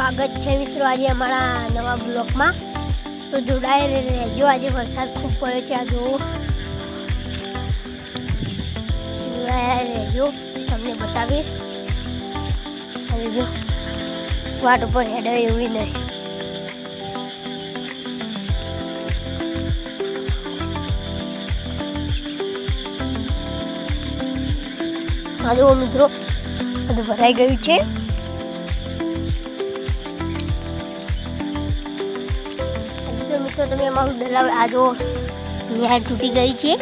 સ્વાગત છે મિત્રો આજે અમારા નવા બ્લોકમાં. તો જોડાઈ રહેજો. આજે વરસાદ ખૂબ પડે છે. આ જોવો જોડાયા રહેજો. તમને બતાવીશ. હવે જો, વાટ ઉપર હેડે એવી નહીં. આ જુઓ મિત્રો, બધું ભરાઈ ગયું છે. મિત્રો, તમે અમારું ડલાવ આ જો ન્યાર તૂટી ગઈ છે.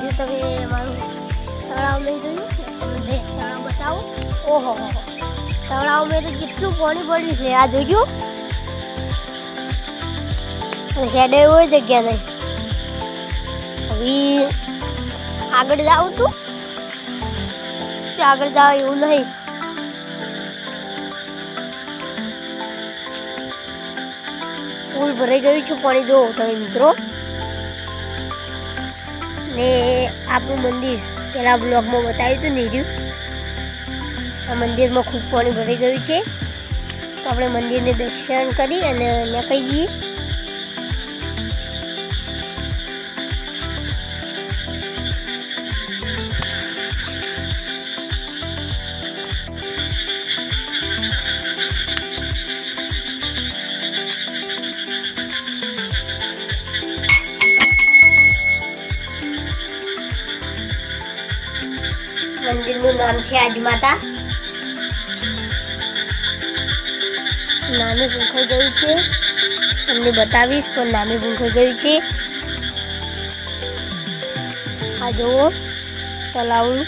જો તમે અમારું તળાવ લઈ જોયું તળાવ બતાવો. ઓહો તળાવ મેં તો કેટલું પાણી પડ્યું છે, આ જોજો. હેડે હોય જગ્યા નહીં. હવે આગળ જાઉં તે આગળ જાવ એવું નહીં. ભરાઈ ગયું છે પાણી જો તમે મિત્રો. ને આપણું મંદિર, પેલા બ્લોગમાં બતાવ્યું હતું નીર્યું આ મંદિરમાં ખૂબ પાણી ભરાઈ ગયું છે. તો આપણે મંદિરને દર્શન કરી અને કહી જઈએ. નામ છે આજમાતા નામે ભૂખાઈ ગયું છે. તમને બતાવીશ પણ નામે ભૂખાઈ ગયું છે. આ જુઓ તલાવું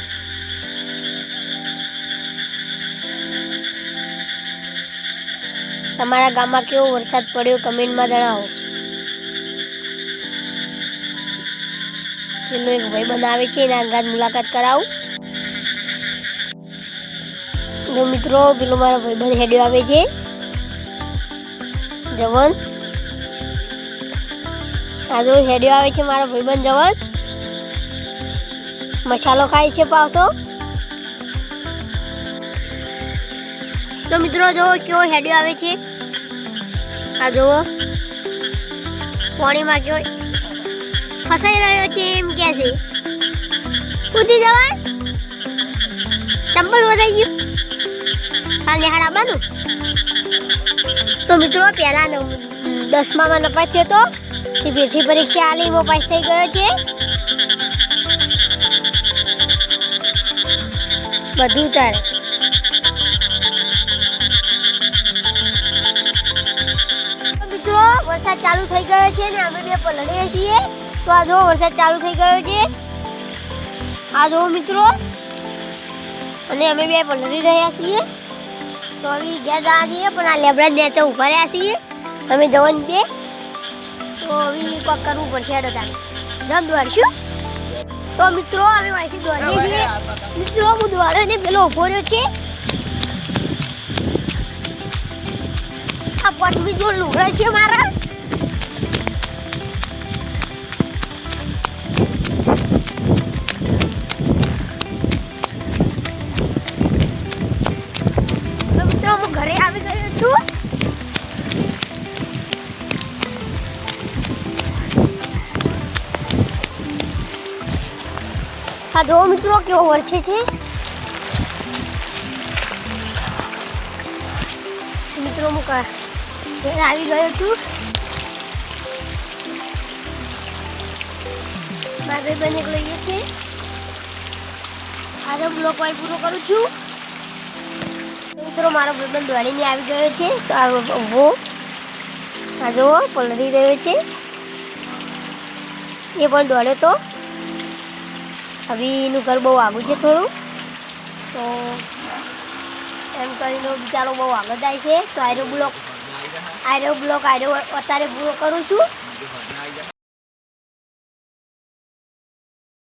તમારા ગામમાં કેવો વરસાદ પડ્યો કમેન્ટમાં જણાવો. પેલો એક ભાઈ બનાવે છે, એના અંગાત મુલાકાત કરાવું. જો મિત્રો પેલો મારો ભાઈબંધ હેડ્યો આવે છે. જવન. આ જો હેડ્યો આવે છે મારો ભાઈબંધ જવન. મસાલો ખાય છે પાવતો. તો મિત્રો, જો કેવો હેડ્યો આવે છે? આ જુઓ પાણીમાં કેવો ફસાઈ રહ્યો છે એમ કે છે. કૂદી જવાય ચંપલ વધાઈ ગયું. કાલ નિહાળ આવવાનું તો મિત્રો, પહેલા દસમામાં નપાસ થયો તો તે બેઠી પરીક્ષા આલી, એવો પાસ થઈ ગયો છે. બધું તારે. મિત્રો, વરસાદ ચાલુ થઈ ગયો છે ને, અમે બે પલળીએ છીએ. તો આ જો વરસાદ ચાલુ થઈ ગયો છે. આ જો મિત્રો, અને અમે બે પલળી રહ્યા છીએ. તો હવે ઘેર જવા જઈએ પણ આ લેબડા નેચે ઊભા રહ્યા છીએ. અમે જવાન બે તો. હવે કોક કરવું પડશે હેડો તારે. જમ દોડશું. તો મિત્રો અમે અહીંથી દોડીએ છીએ મિત્રો હું દોડ્યો ને પેલો ઊભો રહ્યો છે. આ પટવી જો લુગડા છે મારા. હા જો મિત્રો કેવો વરસે છે? મિત્રો હું ઘરે આવી ગયો છું. મારા બને લઈએ છે. આજે બ્લોક વાઈ પૂરો કરું છું. મિત્રો, મારો ભાઈબંધ દોડીને આવી ગયો છે. તો આ આ જુઓ, પલળી રહ્યો છે. એ પણ દોડ્યો તો. હવે એનું ઘર બહુ આગું છે થોડું. તો એમ કરીને બિચારો બહુ આગળ જાય છે. તો આયરો બ્લોક આયરો બ્લોક આયરો અત્યારે પૂરો કરું છું.